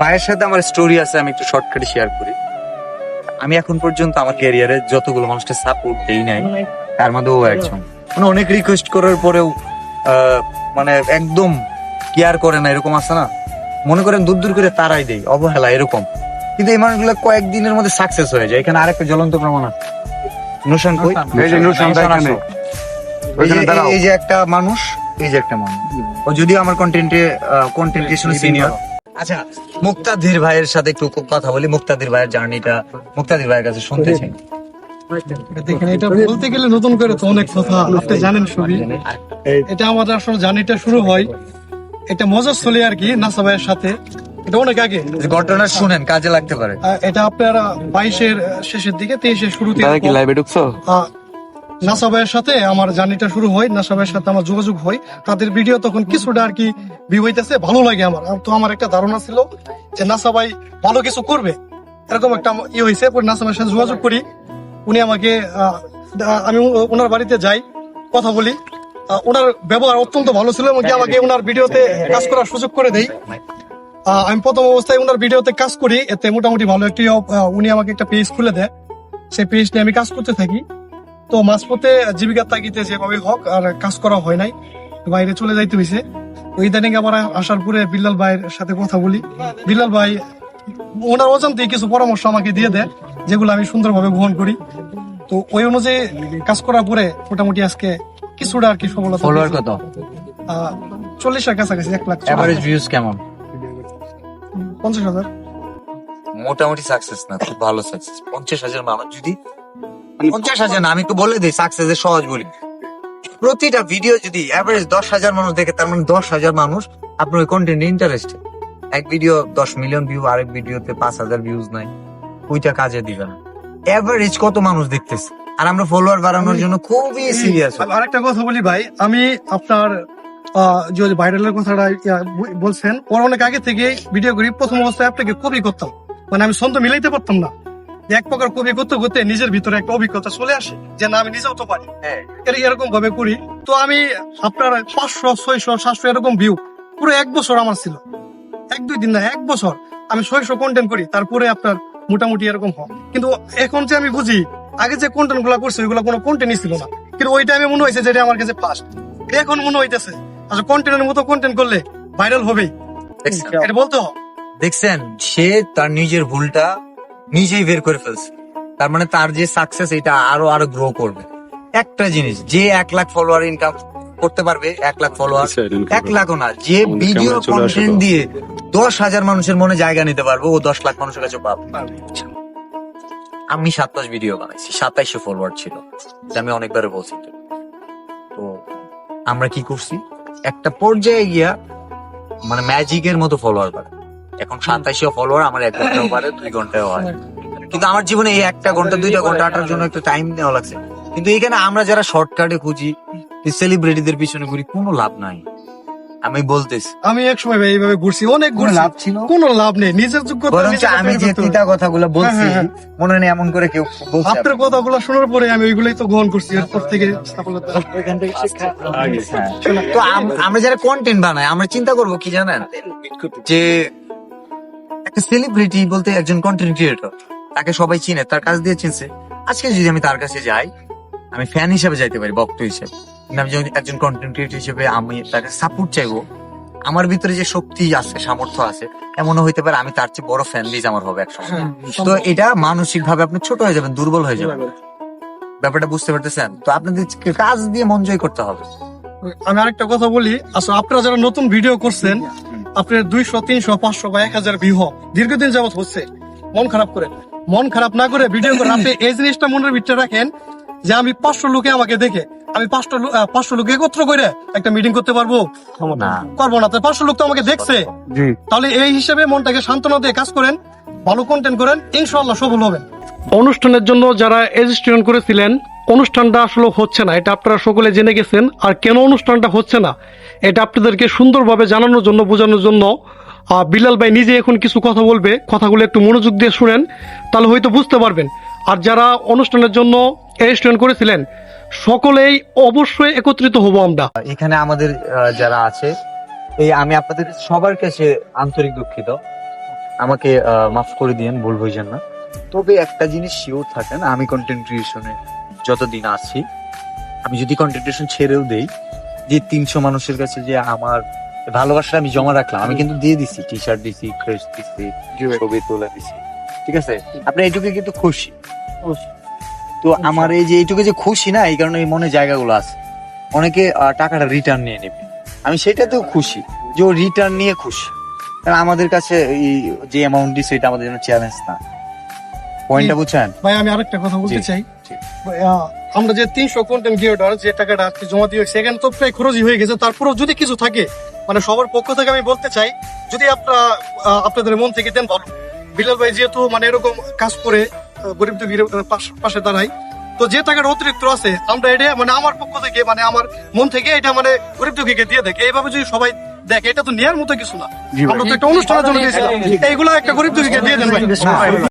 ভাইয়ের সাথে আমার স্টোরি আছে আমি একটু শর্টকাটে শেয়ার করি। আমি এখন পর্যন্ত আমার ক্যারিয়ারে যতগুলো মানুষকে সাপোর্ট দেই নাই তার মধ্যে ও একজন। মানে অনেক রিকোয়েস্ট করার পরেও আহ, মানে একদম কেয়ার করে না এরকম আছে না? মনে করেন দূর দূর করে তারাই দেয় অবহেলা এরকম। কিন্তু এই মানুষগুলো কয়েকদিনের মধ্যে সাকসেস হয়ে যায়। এখানে আরেকটা জ্বলন্ত প্রমাণ আছে। নুশান কই? এই যে একটা মানুষ এই যে একটা মানুষ। ও যদিও আমার কন্টেন্টে কন্টেন্ট সিনিয়র আচ্ছা মুক্তাদির ভাইয়ের সাথে একটু কথা বলি। মুক্তাদির ভাইয়ের জার্নিটা মুক্তাদির ভাইয়ের কাছে শুনতে চাই দেখেন এটা বলতে গেলে নতুন করে তো অনেক কথা। আপনি জানেন সবই। এটা আমাদের আসলে জার্নিটা শুরু হয়। এটা মজার চলে আর কি নাসা ভাইয়ের সাথে। এটা অনেক আগে। ঘটনা শুনেন কাজে লাগতে পারে। এটা আপনারা বাইশের শেষের দিকে তেইশের শুরুতে কি লাইভে ঢুকছো? নাসা ভাইয়ের সাথে আমার জার্নিটা শুরু হয়, নাসা ভাইয়ের সাথে আমার যোগাযোগ হয়। তাদের ভিডিও তখন কিছুটা আর কি ভিউ হইতেছে, ভালো লাগে আমার। তো আমার একটা ধারণা ছিল যে নাসা ভাই ভালো কিছু করবে। এরকম একটা ইয়ে হয়েছে পরে নাসা ভাইয়ের সাথে যোগাযোগ করি। উনি আমাকে আমি ওনার বাড়িতে যাই, কথা বলি। ওনার ব্যবহার অত্যন্ত ভালো ছিল এবং আমাকে ওনার ভিডিওতে কাজ করার সুযোগ করে দেয় আমি প্রথম অবস্থায় ওনার ভিডিওতে কাজ করি, এতে মোটামুটি ভালো একটি উনি আমাকে একটা পেজ খুলে দেয়। সেই পেজ নিয়ে আমি কাজ করতে থাকি। তো মাঝপথে জীবিকার তাগিতে যেভাবে হোক আর কাজ করা হয় নাই বাইরে চলে যাইতে হয়েছে তো ইদানিং আবার আসার পরে বিল্লাল ভাইয়ের সাথে কথা বলি। বিল্লাল ভাই ওনার অজান্তেই কিছু পরামর্শ আমাকে দিয়ে দেয় যেগুলো আমি সুন্দরভাবে গ্রহণ করি। তো ওই অনুযায়ী কাজ করার পরে মোটামুটি আজকে কিছুটা আর কি সফলতা ফলোয়ার। কত? আহ, চল্লিশের কাছাকাছি এক লাখ এভারেজ ভিউজ কেমন? পঞ্চাশ হাজার। মোটামুটি সাকসেস না খুব ভালো সাকসেস পঞ্চাশ হাজার মানুষ যদি পঞ্চাশ হাজার না, আমি একটু বলে দিই সহজ বলি। প্রতিটা ভিডিও যদি অ্যাভারেজ দশ হাজার মানুষ দেখে, তার মানে দশ হাজার মানুষ আপনার ওই এক ভিডিও দশ মিলিয়ন ভিউ আরেক ভিডিওতে পাঁচ হাজার ভিউজ নাই। ওইটা কাজে দিবে না। অ্যাভারেজ কত মানুষ দেখতেছে? আর আমরা ফলোয়ার বাড়ানোর জন্য খুবই সিরিয়াস আর আরেকটা কথা বলি ভাই, আমি আপনার যে ভাইরালের কথাটা বলছেন, ওর অনেক আগে থেকে ভিডিও করি, প্রথম অবস্থায় আপনাকে কপি করতাম। মানে আমি ছন্দ মিলাইতে পারতাম না। এক প্রকার কপি করতে করতে নিজের ভিতরে একটা অভিজ্ঞতা চলে আসে যে না আমি নিজেও তো পারি। হ্যাঁ। এরকম ভাবে করি। তো আমি আপনার পাঁচশো ছয়শো সাতশো এরকম ভিউ পুরো এক বছর আমার ছিল। এক দুই দিন না এক বছর আমি ছয়শো কন্টেন্ট করি তারপরে আপনার মোটামুটি এরকম হয়। কিন্তু এখন যে আমি বুঝি আগে যে কন্টেন্টগুলা করছে ওইগুলো কোনো কন্টেন্টই ছিল না। কিন্তু ওই টাইমে মনে হয়েছে যেটা আমার কাছে ফার্স্ট এখন মনে হইতেছে আচ্ছা কন্টেন্টের মতো কন্টেন্ট করলে ভাইরাল হবেই। এটা বলতে হবে দেখছেন সে তার নিজের ভুলটা নিজেই বের করে ফেলছে। তার মানে তার যে সাকসেস এটা আরও আরও গ্রো করবে। একটা জিনিস যে এক লাখ ফলোয়ার ইনকাম করতে পারবে এক লাখ ফলোয়ার এক লাখও না যে ভিডিও কন্টেন্ট দিয়ে দশ হাজার মানুষের মনে জায়গা নিতে পারব ও দশ লাখ মানুষের কাছে পাবে। আমি সাতাশ ভিডিও বানাইছি সাতাইশে ফলোয়ার ছিল আমি অনেকবার বলছি। তো আমরা কি করছি? একটা পর্যায়ে গিয়া মানে ম্যাজিকের মতো ফলোয়ার বাড়ে এখন সাতাইশে ফলোয়ার আমার এক ঘন্টাও পারে দুই ঘন্টাও হয়। কিন্তু আমার জীবনে এই একটা ঘণ্টা দুইটা ঘণ্টা হাঁটার জন্য একটু টাইম নেওয়া লাগছে। কিন্তু এখানে আমরা যারা শর্টকাটে খুঁজি সেলিব্রিটিদের পিছনে ঘুরি কোনো লাভ নাই। আমি বলতেছি। আমি এক সময় এইভাবে ঘুরছি অনেক ঘুরছি। লাভ ছিল? কোনো লাভ নেই নিজের যোগ্যতা আমি যে তিতা কথাগুলো বলছি হ্যাঁ, হ্যাঁ, মনে হয় এমন করে কেউ আপনার কথাগুলো শোনার পরে আমি ওইগুলোই তো গ্রহণ করছি এরপর থেকে হ্যাঁ। তো আমরা যারা কন্টেন্ট বানাই আমরা চিন্তা করব কি জানেন? যে একটা সেলিব্রিটি বলতে একজন কন্টেন্ট ক্রিয়েটর তাকে সবাই চিনে তার কাজ দিয়ে চিনছে। আজকে যদি আমি তার কাছে যাই আমি ফ্যান হিসেবে যাইতে পারি বক্ত হিসেবে। আমি যদি একজন কন্টেন্ট ক্রিয়েটর হিসেবে আমি তাকে সাপোর্ট চাইব আমার ভিতরে যে শক্তি আছে সামর্থ্য আছে এমনও হইতে পারে আমি তার চেয়ে বড় ফ্যান বেজ আমার হবে একসময়। তো এটা মানসিক ভাবে আপনি ছোট হয়ে যাবেন দুর্বল হয়ে যাবেন। ব্যাপারটা বুঝতে পারতেছেন? তো আপনাদের কাজ দিয়ে মন জয় করতে হবে। আমি আরেকটা কথা বলি আসলে আপনারা যারা নতুন ভিডিও করছেন আপনার দুইশো তিনশো পাঁচশো বা এক হাজার ভিউ দীর্ঘদিন যাবত হচ্ছে। মন খারাপ করে। মন খারাপ না করে ভিডিও করে আপনি এই জিনিসটা মনের ভিতরে রাখেন যে আমি পাঁচশো লোকে আমাকে দেখে আমি পাঁচশো পাঁচশো লোক একত্র করে একটা মিটিং করতে পারব? না। পারব না। পাঁচশো লোক তো আমাকে দেখছে। তাহলে এই হিসেবে মনটাকে সান্ত্বনা দিয়ে কাজ করেন ভালো কন্টেন্ট করেন ইনশাল্লাহ সফল হবেন। অনুষ্ঠানের জন্য যারা রেজিস্ট্রেশন করেছিলেন অনুষ্ঠানটা আসলে হচ্ছে না। এটা আপনারা সকলে জেনে গেছেন। আর কেন অনুষ্ঠানটা হচ্ছে না? এটা আপনাদেরকে সুন্দরভাবে জানানোর জন্য, বোঝানোর জন্য। বিলাল ভাই নিজে এখন কিছু কথা বলবে, কথাগুলো একটু মনোযোগ দিয়ে শুনেন, তাহলে হয়তো বুঝতে পারবেন। আর যারা অনুষ্ঠানের জন্য রেজিস্ট্রেশন করেছিলেন, সকলেই অবশ্যই একত্রিত হব আমরা। এখানে আমাদের যারা আছে, এই আমি আপনাদের সবার কাছে আন্তরিক দুঃখিত। আমাকে মাফ করে দিয়েন, ভুল বুঝেন না। তবে একটা জিনিস শিওর থাকেন, আমি কন্টেন্ট ক্রিয়েশনে যতদিন আছি, আমি যদি কন্টেন্ট ক্রিয়েশন ছেড়েও দেই যে তিনশো মানুষের কাছে যে আমার ভালোবাসাটা আমি জমা রাখলাম আমি কিন্তু দিয়ে দিছি টি শার্ট দিছি ক্রেস দিছি ছবি তুলে দিছি ঠিক আছে? আপনি এইটুকু কিন্তু খুশি। তো আমার এই যে এইটুকু যে খুশি না এই কারণে এই মনে জায়গাগুলো আছে। অনেকে টাকাটা রিটার্ন নিয়ে নেবে। আমি সেটাতেও খুশি যে ও রিটার্ন নিয়ে খুশি। কারণ আমাদের কাছে এই যে অ্যামাউন্ট দিছে এটা আমাদের জন্য চ্যালেঞ্জ না। পয়েন্টটা বুঝছেন? ভাই আমি আরেকটা কথা বলতে চাই। আমরা যে তিনশো কন্টেন্ট ক্রিয়েটর যে টাকাটা আজকে জমা দিয়ে সেখানে তো প্রায় খরচই হয়ে গেছে। তারপরেও যদি কিছু থাকে মানে সবার পক্ষ থেকে আমি বলতে চাই যদি আপনারা আপনাদের মন থেকে দেন ভালো। বিলাল ভাই যেহেতু মানে এরকম কাজ করে গরিব দুঃখীর পাশে দাঁড়ায় তো যে টাকাটা অতিরিক্ত আছে আমরা এটা মানে আমার পক্ষ থেকে মানে আমার মন থেকে এটা মানে গরিব দুঃখীকে দিয়ে দেখে। এইভাবে যদি সবাই দেখে এটা তো নেওয়ার মতো কিছু না। আমরা তো একটা অনুষ্ঠানের জন্য দিয়েছিলাম এইগুলো একটা গরিব দুঃখীকে দিয়ে দেন ভাই।